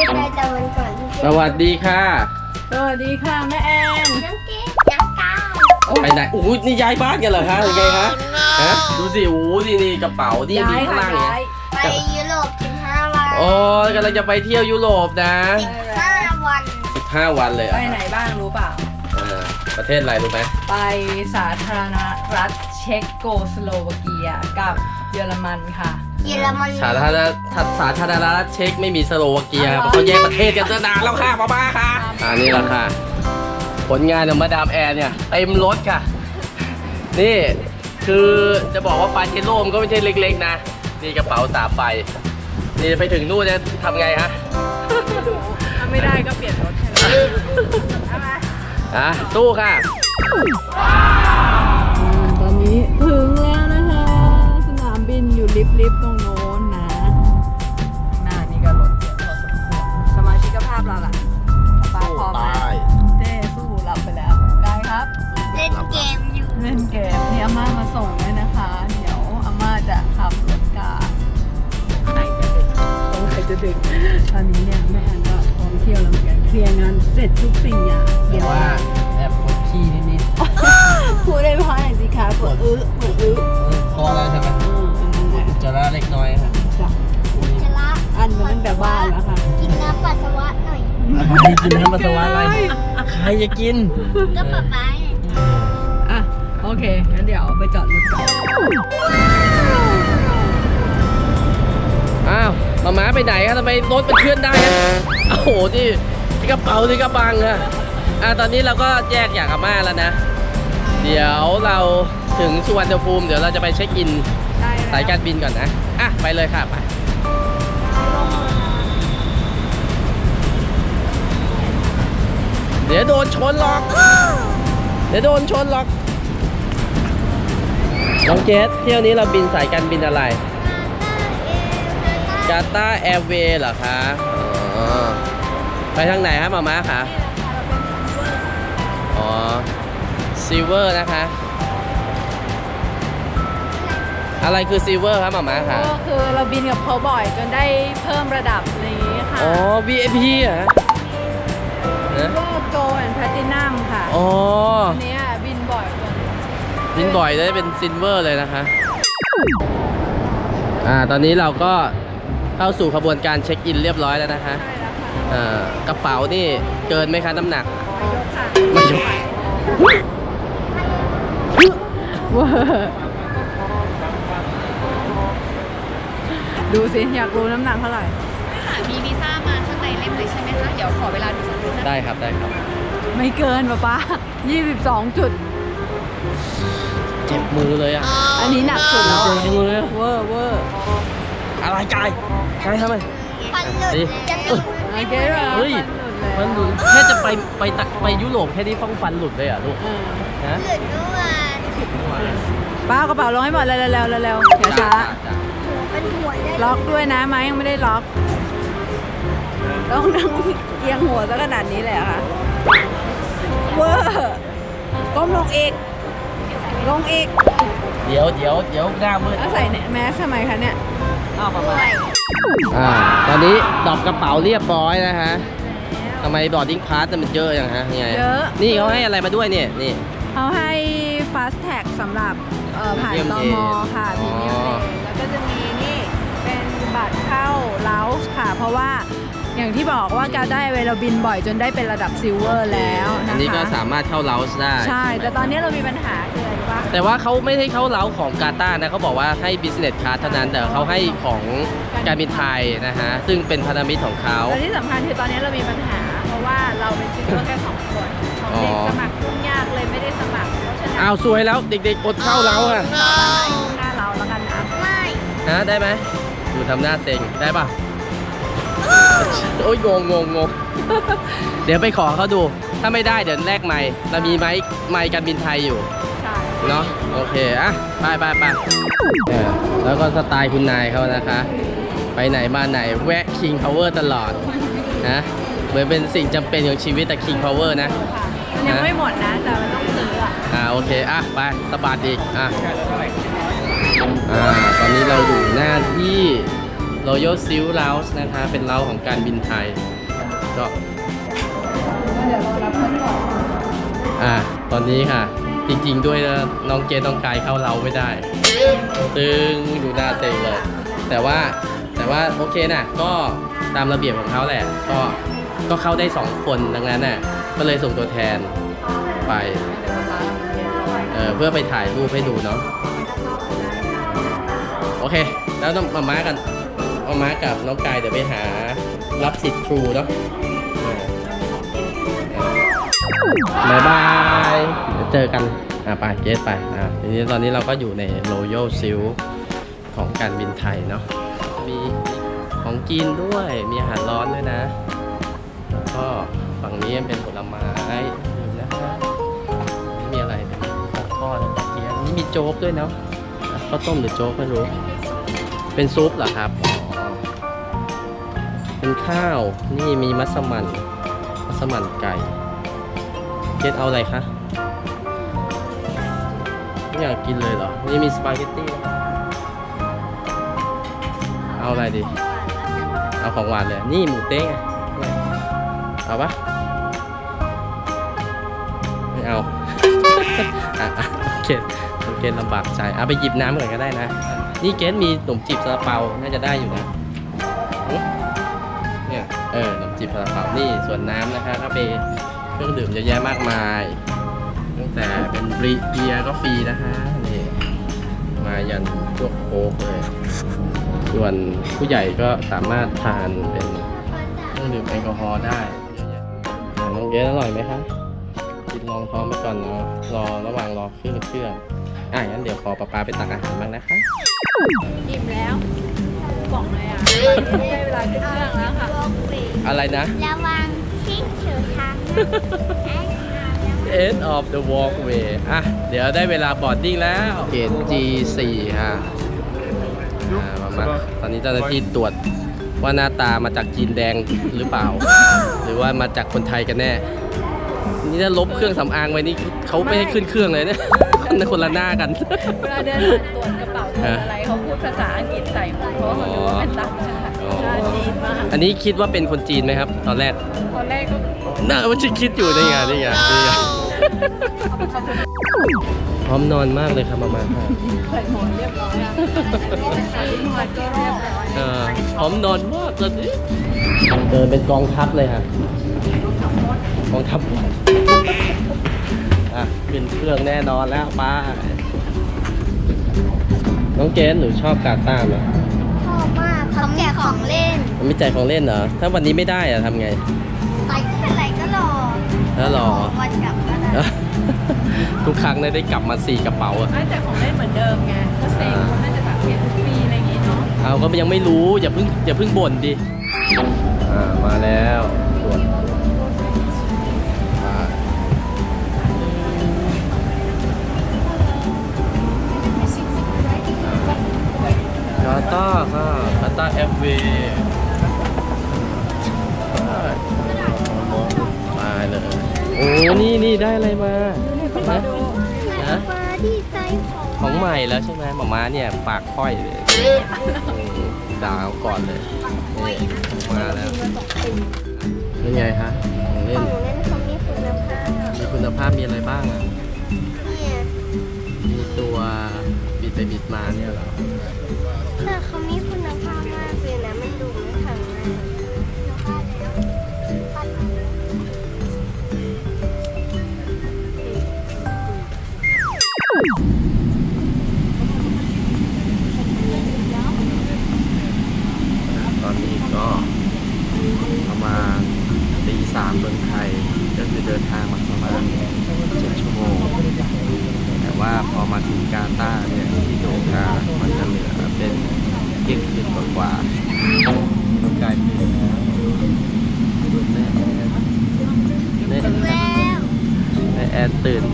มีใครจำมันก่อนที่สวัสดีค่ะ สวัสดีค่ะแม่แอนน้องเก๊กน้องก้าวไปไหนอู้นี่ย้ายบ้านกันเหรอคะหรือไงคะฮะดูสิโอ้นี่นี่กระเป๋านี่มีย้ายข้างค่ะล่างเนี่ยย้ายไปยุโรป15วันโอ้กำลังจะไปเที่ยวยุโรปนะ15วัน15วันเลยเหรไปอะไหนบ้างรู้เปล่าประเทศอะไรรู้ไหมไปสาธารณรัฐเช็กโกสโลวาเกียกับ เยอรมันค่ะ เยอรมันสาธารณรัฐสาธารณรัฐเช็กไม่มีสโลวาเกียอ๋อ เพราะเขาแยกประเทศกันตั้งนานแล้วค่ะป้าป้าค่ะอันนี้แหละค่ะ ผลงานของมาดามแอร์เนี่ยเต็มรถค่ะ นี่คือจะบอกว่าปาเชโร่มันก็ไม่ใช่เล็กๆนะ นี่กระเป๋าสาไปนี่ไปถึงนู่นจะทำไงฮะ ถ้าไม่ได้ก็เปลี่ยนรถใช่ไหมเอาไหมอะสู้ค่ะ คะปวดอื้อปวดอื้อๆคอแล้วใช่ไหมอืมอันนั้นแหละจะละเล็กน้อยค่ะ จ้ะจะละอันมาตั้งแต่บ้านแล้วค่ะกินน้ำปัสสาวะหน่อยใครกินน้ำปัสสาวะอะไรใครจะกิน ก็ป๊าป๊าไงอะโอเคงั้นเดี๋ยวไปจอดรถก่อนอ้าวมาม้าไปไหนครับทำไมรถมันเคลื่อนได้อะโอ้โหนี่ที่กระเป๋าที่กระบังอะอะตอนนี้เราก็แยกจากอาม่าแล้วนะ เดี๋ยวเราถึงสุวรรณภูมิ เดี๋ยวเราจะไปเช็คอินได้สายการบินก่อนนะ อะ ไปเลยค่ะไปเดี๋ยวโดนชนหรอก เดี๋ยวโดนชนหรอก น้องเจสเที่ยวนี้เราบินสายการบินอะไรกาตาแอร์เวย์เหรอคะอ๋อไปทางไหนครับมาม่าคะ อ๋อ ซิลเวอร์นะคะ อะไรคือซิลเวอร์ครับมาม่าคะก็คือเราบินกับเขาบ่อยจนได้เพิ่มระดับอะไรอย่างนี้ค่ะอ๋อ VIP เหรอฮะก็โกลแอนด์แพลตินัมค่ะอ๋ออันเนี้ยบินบ่อยจนบินบ่อยได้เป็นซิลเวอร์เลยนะคะ อ่า ตอนนี้เราก็เข้าสู่ขบวนการเช็คอินเรียบร้อยแล้วนะคะ ใช่แล้วค่ะอ่า กระเป๋านี่เกินไหมคะน้ำหนักไม่ยกค่ะ ไม่ยก เวอร์ดูสิ อยากรู้น้ำหนักเท่าไหร่ค่ะมีวีซ่ามาข้างในเล่มเลยใช่ไหมคะ เดี๋ยวขอเวลาดูสักครู่นะได้ครับได้ครับไม่เกินป้าป้า22 จุด เจ็บมือเลยอะอันนี้หนักสุดแล้วเจ็อะบมือเลยอะเวอร์เวอร์อะไรกายกายทำไม ฟันหลุดดิจะติดโอเคเหรอเฮ้ย มันหลุดแค่จะไปไปตะไปยุโรปแค่นี้ฟ้องฟันหลุดเลยเหรอะลูกเออฮะหลุดเมื่อวาน ป้าเอากระเป๋าลงให้หมดเร็วๆเร็วๆเร็วๆอย่าช้าจ้ะเป็นหัวได้ล็อกด้วยนะไม้ยังไม่ได้ล็อก ต้องนั่งเอียงหัวซะขนาดนี้เลยเหรอคะเวอร์ก้มลงอีก ลงอีก เดี๋ยวเดี๋ยวเดี๋ยวหน้ามืดแล้วใส่เนี่ยแมสทำไมคะเนี่ยอ้าวประมาณอ่าตอนนี้ดรอปกระเป๋าเรียบร้อยนะฮะทำไมบอร์ดิ้งพาสมันเยอะอย่างฮะยังไงเยอะ นี่เขาให้อะไรมาด้วยเนี่ยนี่เขาให้ fast tag สำหรับเอ่อผ่าน Premium ต Day มค่ะอ๋พีอเมียมแล้วก็จะมีนี่เป็นบัตรเข้าเลาส์ค่ะ เพราะว่าอย่างที่บอกว่ากาได้เวลาบินบ่อยจนได้เป็นระดับซิลเวอร์แล้วอันะนนี้ก็คะสามารถเข้าเลาส์ได้ใช่ แต่ตอนนี้เรามีปัญหาคืออะไรรู้ปะ แต่ว่าเขาไม่ให้เข้าเล้าของกาตาร์นะเขาบอกว่าให้ business class เท่านั้นแต่เขาให้ของการบินไทยนะฮะซึ่งเป็นพันธมิตรของเขา และที่สำคัญคือตอนนี้เรามีปัญหา เพราะว่าเราเป็นซิลเวอร์แค่สองคนของเด็กอ๋อ สมัคร อ้าวสวยแล้วเด็กๆอดเข้าเล้าอะหน้าเราแล้วกันนะไม่ฮะได้ไหมดูทำหน้าเซ็งได้ป่ะโอ้ยงงงงงงเดี๋ยวไปขอเขาดู ถ้าไม่ได้เดี๋ยวแลกไม้เรามีไม้ไม้การบินไทยอยู่ใช่เนาะโอเคอะไปไปไปเออแล้วก็สไตล์คุณนายเขานะคะ ไปไหนมาไหนแวะ King Power ตลอดนะเหมือนเป็นสิ่งจำเป็นของชีวิตแต่ King Power นะค่ะมันยังไม่หมดนะ แต่มันต้องซื้อ อ่าโอเคอะไปสะบัดอีกอะอ่าตอนนี้เราอยู่หน้าที่ร Royal Seal Lounge นะคะ เป็นเล้าของการบินไทยก็เดี๋ยวรอรับเพื่อนก่อนอ่าตอนนี้ค่ะ จริงๆด้วยนะน้องเกดน้องกายเข้าเราไม่ได้ตึงดูหน้าเต็งเลย แต่ว่าแต่ว่าโอเคนะก็ตามระเบียบของเขาแหละ ก็ก็เข้าได้สองคนดังนั้นน่ะก็เลยส่งตัวแทนไป อเพื่อไปถ่ายรูปให้ดูเนาะโอเค แล้วต้องมาม้ากันมาม้ากับน้องกายเดี๋ยวไปหารับสิทธิ์ครูเนาะบายบายเจอกันอะไปเกสไปอะทีนี้ตอนนี้เราก็อยู่ใน Royal Seal ของการบินไทยเนาะมีของกินด้วยมีอาหารร้อนด้วยนะ ก็ฝั่งนี้เป็นผลไม้ อดเกี๊ยนี่มีโจ๊กด้วยเนาะข้าวต้มหรือโจ๊กไม่รู้ เป็นซุปเหรอครับ เป็นข้าวนี่มีมัสมั่นมัสมั่นไก่เกดเอาอะไรคะไม่อยากกินเลยเหรอ นี่มีสปาเกตตี้เอาอะไรดี เอาของหวานเลย นี่หมูเต้งไงเอาปะไม่เอา อะอะโอเคโอเคลำบากใจเอาไปหยิบน้ำก่อนก็ได้นะ นี่เกสมีขนมจีบซาลาเปาน่าจะได้อยู่นะเนี่ยเออขนมจีบซาลาเปานี่ส่วนน้ำนะคะถ้าไปเครื่องดื่มเยอะแยะมากมายตั้งแต่เป็นบรีเบียร์ก็ฟรีนะคะนี่มายันพวกโค้กเลยส่วนผู้ใหญ่ก็สามารถทานเป็นเครื่องดื่มแอลกอฮอล์ได้เยอะแยะน้องเกสอร่อยไหมคะ กินลองท้องไปก่อนเนาะรอระหว่างรอเครื่องเครื่องอะงั้นเดี๋ยวขอป้าปาไปตักอาหารบ้างนะคะอิ่มแล้วบอกเลยอะได้เวลาขึ้นเครื่องแล้วค่ะอะไรนะ ระวังชิงเฉือทางไอ้ทางแล้ว End of the walkway อะ เดี๋ยวได้เวลาบอร์ดดิ้งแล้วเกต G4 ฮะอ่ามามาตอนนี้เจ้าหน้าที่ตรวจว่าหน้าตามาจากจีนแดงหรือเปล่า หรือว่ามาจากคนไทยกันแน่ นี่ถ้าลบเครื่องสำอางไว้นี่เขาไม่ให้ขึ้นเครื่องเลยเนี่ยคนละคนละหน้ากัน เวลาเดินผ่านตรวจกระเป๋าตรวจอะไรเขาพูดภาษาอังกฤษใส่หมดเพราะว่าเขาดูว่าเป็นต่างชาติอ๋อชาติจีนมากอันนี้คิดว่าเป็นคนจีนไหมครับ ตอนแรก ตอนแรกก็น่าว่าจะคิดอยู่นี่ไงนี่ไงนี่ไงพร้อมนอนมากเลยครับมามาค่ะใส่หมอนเรียบร้อยอะใส่หมอนก็เรียบร้อยเออพร้อมนอนมากเลยเดินเป็นกองทัพเลยฮะ กองทัพอะขึ้นเครื่องแน่นอนแล้วป้า น้องเกสหนูชอบกาต้าไหมชอบมากเขาแจกของเล่นมันไม่ใจายของเล่นเหรอ ถ้าวันนี้ไม่ได้อะทำไง ไปไม่เป็นไรก็รอแล้วรอวันกลับก็ได้ทุกครั้งเนี่ยได้กลับมาสี่กระเป๋าอะไม่แต่ของเล่นเหมือนเดิมไงก็เซ็งเขาน่าจะแบบเปลี่ยนทุกปีอะไรอย่างงี้เนาะเอาก็ยังไม่รู้ อย่าเพิ่งอย่าเพิ่งบ่นดิ อ่า มาแล้วตรวจ กาตาร์ค่ะกาตาร์เอฟวีมาเลย โอ้ นี่นี่ได้อะไรมาฮะฮะมาที่ใจของของใหม่แล้วใช่ไหมหมาม้าเนี่ย ปากค่อยเลยดาวก่อนเลยนี่มาแล้วนี่ไงฮะของเล่ขน องเล่นเขามีคุณภาพมีคุณภาพมีอะไรบ้างอะเนี่ยมีตัวบิดไปบิดมาเนี่ยเหรอ แต่เขามีคุณภาพมากเลยนะมันดูไม่แข็งแรงต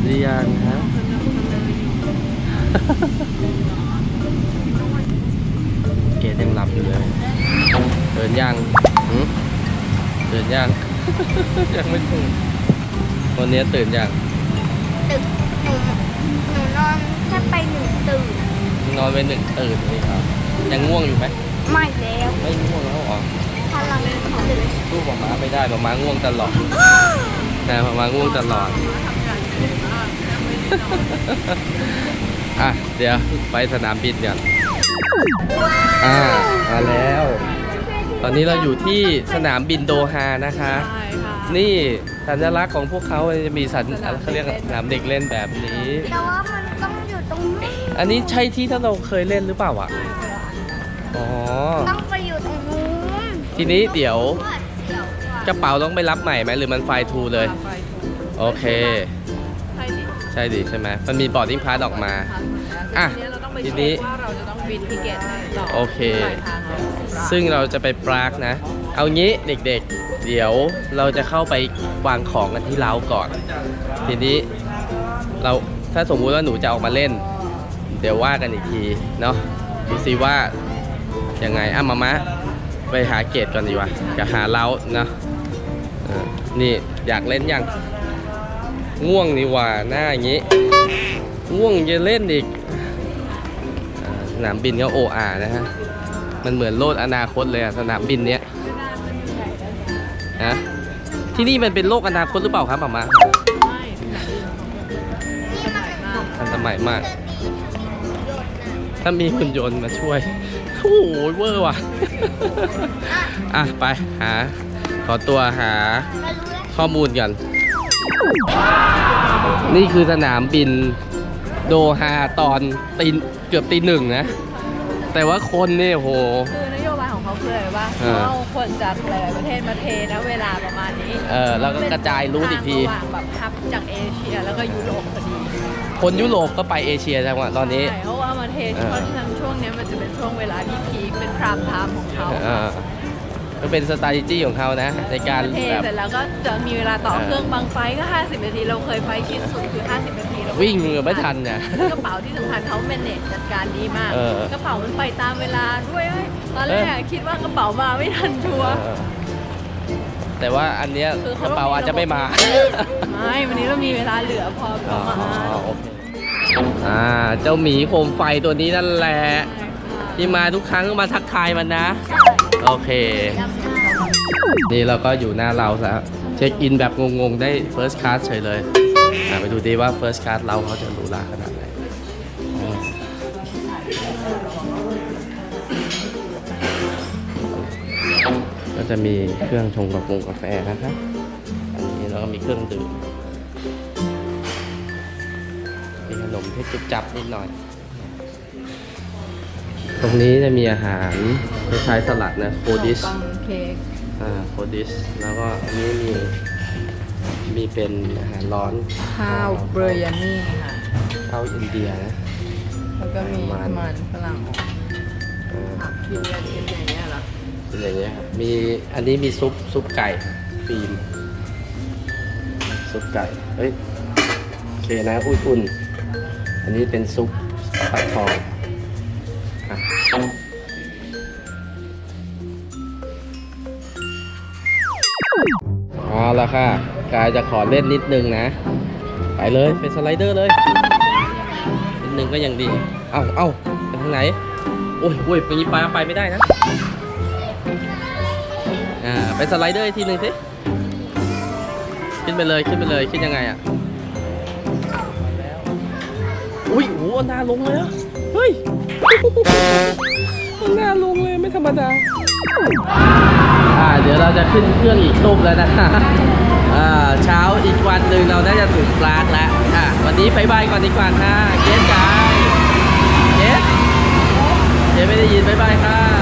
หรือยังฮะเกดยังหลับอยู่เลยตื่นยังหืมตื่นยังยังไม่ตื่นวันนี้ตื่นยังตึกหนูหนูนอนแค่ไปหนึ่งตื่นนอนไปหนึ่งตื่นนี่ครับยังง่วงอยู่ไหมยไม่แล้วไม่ง่วงแล้วเหรอพลังของเด็กสู้หมาไม่ได้หมาง่วงตลอดนะหมาง่วงตลอด อะ เดี๋ยวไปสนามบินกันอ่ามาแล้ว ตอนนี้เราอยู่ที่สนามบินโดฮานะคะใช่ค่ะนี่สัญลักษณ์ของพวกเขาจะมีสัญเขาเรียกสนามเด็กเล่นแบบนี้ แต่ว่ามันต้องอยู่ตรงนี้อันนี้ใช่ที่ที่เราเคยเล่นหรือเปล่าอะอ๋อ ต้องไปอยู่ตรงนู้นทีนี้เดี๋ยวหวาดเสียวกว่ากระเป๋าต้องไปรับใหม่ไหมหรือมันไฟล์ทูเลยไฟถูกโอเคใช่ดิใช่ดิใช่ไหมมันมีบอร์ดดิ้งพาสออกมา อะทีนี้เราต้องไปทีเช็นี้คว่าเราจะต้องบินทิเกตต่อโอเค ปลายทางเราซึ่งเราจะไปปรากนะ เอางี้เด็กๆ เดี๋ยวเราจะเข้าไปวางของกันที่เล้าก่อน ทีนี้เราถ้าสมมุติว่าหนูจะออกมาเล่น เดี๋ยวว่ากันอีกทีเนาะดูซิว่ายังไงอะมามะไปหาเกตก่อนดีกว่าจะหาเล้าเนาะเออนี่อยากเล่นยัง ง่วงนี่ว่าหน้าอย่างงี้ ง่วงจะเล่นอีกสนามบินก็โออานะฮะ มันเหมือนโลดอนาคตเลยอะสนามบินเนี้ยนะที่นี่มันเป็นโลกอนาคตหรือเปล่าครับหมามาทันสมัยมาก ถ้ามีหุ่นยนต์มาช่วย โอ้โหเวอร์ว่ะ อะ ไปหา ขอตัวหาข้อมูลกัน นี่คือสนามบินโดฮาตอนตีเกือบตีหนึ่งนะ แต่ว่าคนนี่โห คือนโยบายของเขาคืออะไรวะเออเขาเอาคนจากหลายๆประเทศมาเทนะเวลาประมาณนี้เออแล้วก็กระจายรูทอีกทีระหว่างแบบฮับจากเอเชียแล้วก็ยุโรปพอดีคนยุโรปก็ไปเอเชียจังหวะตอนนี้ ใช่เขาเอามาเทช่วงทั้งช่วงเนี้ยมันจะเป็นช่วงเวลาที่พีคเป็นพรามไทม์ของเขา เออ ก็เป็นสไตล์จี้ของเขานะ ในการเทแบบเสร็จแล้วก็จะมีเวลาต่อเออเครื่องบางไฟก็ 50 นาที เราเคยไฟชิดสุดคือ 50 นาทีเราวิ่งเกือบไม่ทันเนี่ยกระเป๋าที่สำคัญเขาเมนเนจจัดการดีมากเออกระเป๋ามันไปตามเวลาด้วยเว้ยตอนแรกอะคิดว่ากระเป๋ามาไม่ทันชัวร์เออแต่ว่าอันเนี้ยคือกเขาระเป๋าอาจจะไม่มา ไม่ วันนี้เรามีเวลาเหลือพอปอ๋ระอมาณโอเคอ่า เจ้าหมีโคมไฟตัวนี้นั่นแหละ ที่มาทุกครั้งก็มาทักทายมันนะ โอเค นี่เราก็อยู่หน้าเราแล้วเช็คอินแบบงงๆ ได้ First Class เฉยเลยไปดูดีว่า First Class เราเขาจะหรูหราขนาดไหนก็จะมีเครื่องชงกาแฟกาแฟนะครับอันนี้แล้วก็มีเครื่องดื่มมีขนมที่จุบจับนิดหน่อย ตรงนี้จะมีอาหารคล้ายๆสลัดนะโคดิสขนมปังเค้กอ่าโคดิสแล้วก็อันนี้มีมีเป็นอาหารร้อนข้าวเบรยานี่ค่ะข้าวอินเดียนะ แล้วก็มีมันมันฝรั่งอ่าผักกินกันกินอย่างเงี้ยเหรอเป็นอย่างเงี้ยครับมีอันนี้มีซุปซุปไก่ฟิล์มซุปไก่เฮ้ยโอเคนะอุ่นๆอันนี้เป็นซุปปักทอง เอาละค่ะ กายจะขอเล่นนิดนึงนะ ไปเลยเป็นสไลเดอร์เลย นิดนึงก็ยังดี เอ้าเอ้าไปทางไหน โอ้ยโอ้ยไปนี้ไปไปไม่ได้นะ อ่า ไปสไลเดอร์อีกทีหนึ่งสิ ขึ้นไปเลยขึ้นไปเลยขึ้นยังไงอะ อุ้ยโอ้โหน้าลงเลยอะเฮ้ยหน้าลงเลยไม่ธรรมดา อ่าเดี๋ยวเราจะขึ้นเครื่องอีกตุ้มแล้วนะคะอ่าเช้าอีกวันหนึ่งเราน่าจะถึงปรากแล้วอะวันนี้ไปบายก่อนดีกว่าค่ะเกสกายเกสเกสไม่ได้ยินบายบายค่ะ